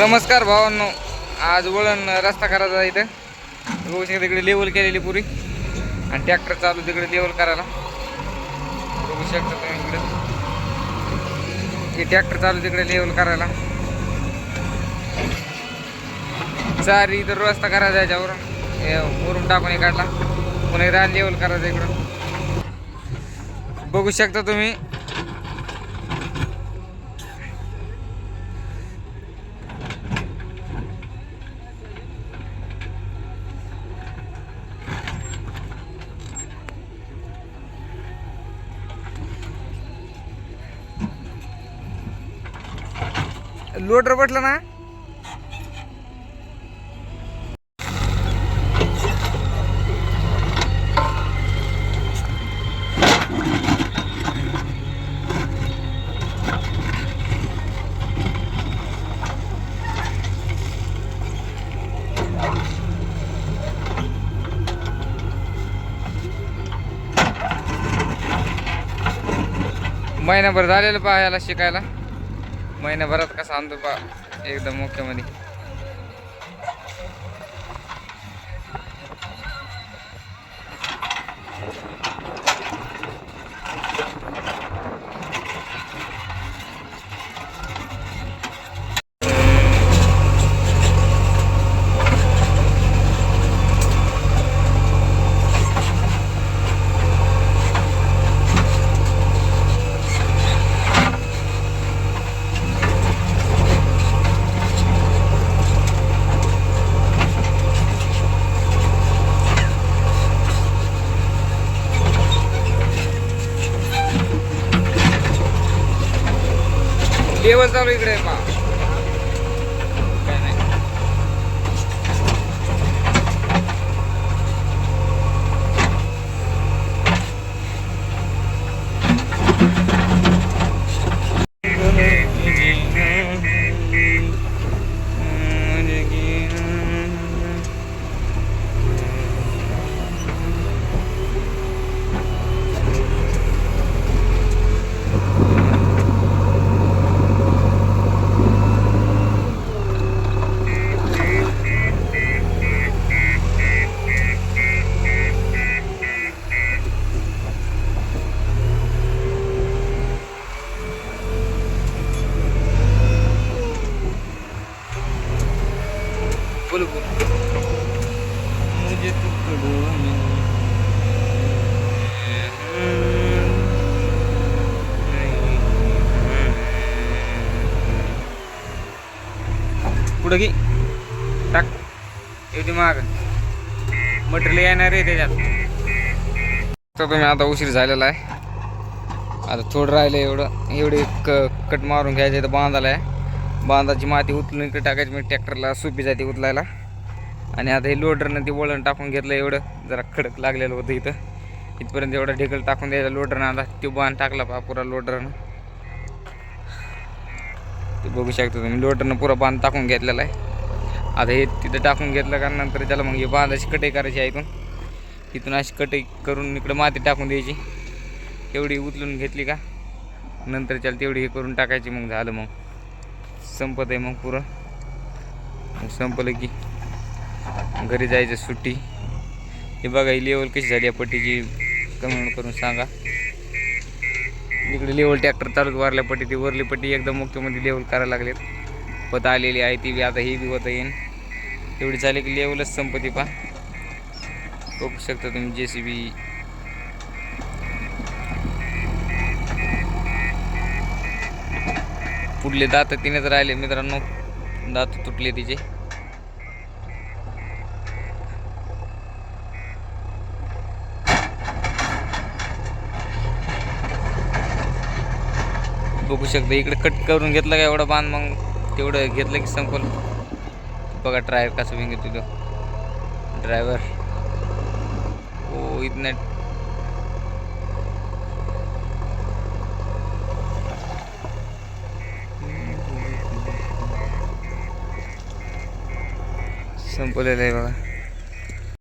नमस्कार भावांनो. आज वळण रस्ता करायचा आहे इथं. बघू शकता तिकडे लेवल केलेली पुरी. आणि ट्रॅक्टर चालू तिकडे लेवल करायला. बघू शकता तुम्ही इकडे. हे ट्रॅक्टर चालू तिकडे लेवल करायला. चार इथं रस्ता करायचा याच्यावरून हे टाकून काढला. पुन्हा हे रान लेवल करायचं इकडं. बघू शकता तुम्ही. लोडर बटलं ना? महिनाभर झालेलं पाहायला शिकायला. महिन्याभरात कसा आणतो पा एकदम मुख्यमंत्री म्हणजे. लेवल चालू इकडे पा पुढं घे. टाक. एवढी माग. मटेरियल येणार आहे त्याच्यात. तर तुम्ही आता उशीर झालेला आहे. आता थोडं राहिलं एवढं. एवढी क कट मारून घ्यायचं इथं बांधाला आहे. बांधाची माती उचलून इकडे टाकायची म्हणजे ट्रॅक्टरला सोपी जाते उचलायला. आणि आता हे लोडरनं ते वळण टाकून घेतलं एवढं. जरा खडक लागलेलं होतं इथं. इथपर्यंत एवढा ढेकल टाकून द्यायचं लोडरनं. आता तो बांध टाकला पहा पुरा लोडरनं. ते बघू शकता तुम्ही. लोटरनं पुरा बांध टाकून घेतलेला आहे. आता हे तिथं टाकून घेतलं का नंतर त्याला मग हे बांध अशी कटाई करायची आहे इथून. तिथून अशी कटाई करून इकडं माती टाकून द्यायची. तेवढी उचलून घेतली का? नंतर त्याला तेवढी हे करून टाकायची. मग झालं मग. संपत आहे मग पुरं. मग संपलं की घरी जायचं सुट्टी. हे बघा ही लेवल कशी झाली या पट्टीची. कमेंट करून सांगा. इकडे लेवल ट्रॅक्टर चालू वारल्या पट्टी ती वरली पट्टी एकदम मुक्तमध्ये लेवल करायला लागलेत. पत आलेली आहे ती बी आता ही बी होता येईन एवढी झाली की लेवलच संपत्ती पा. बघू शकता तुम्ही जे सी बी पुढले दात तिनेच राहिले मित्रांनो. दात तुटले तिचे. बघू शकता. इकडे कट करून घेतलं का एवढा बांध मग? तेवढं घेतलं की संपल बघा ड्रायव्हर कसं विंग तुझं ड्रायव्हर ओ इथनं. संपलेलं आहे बघा.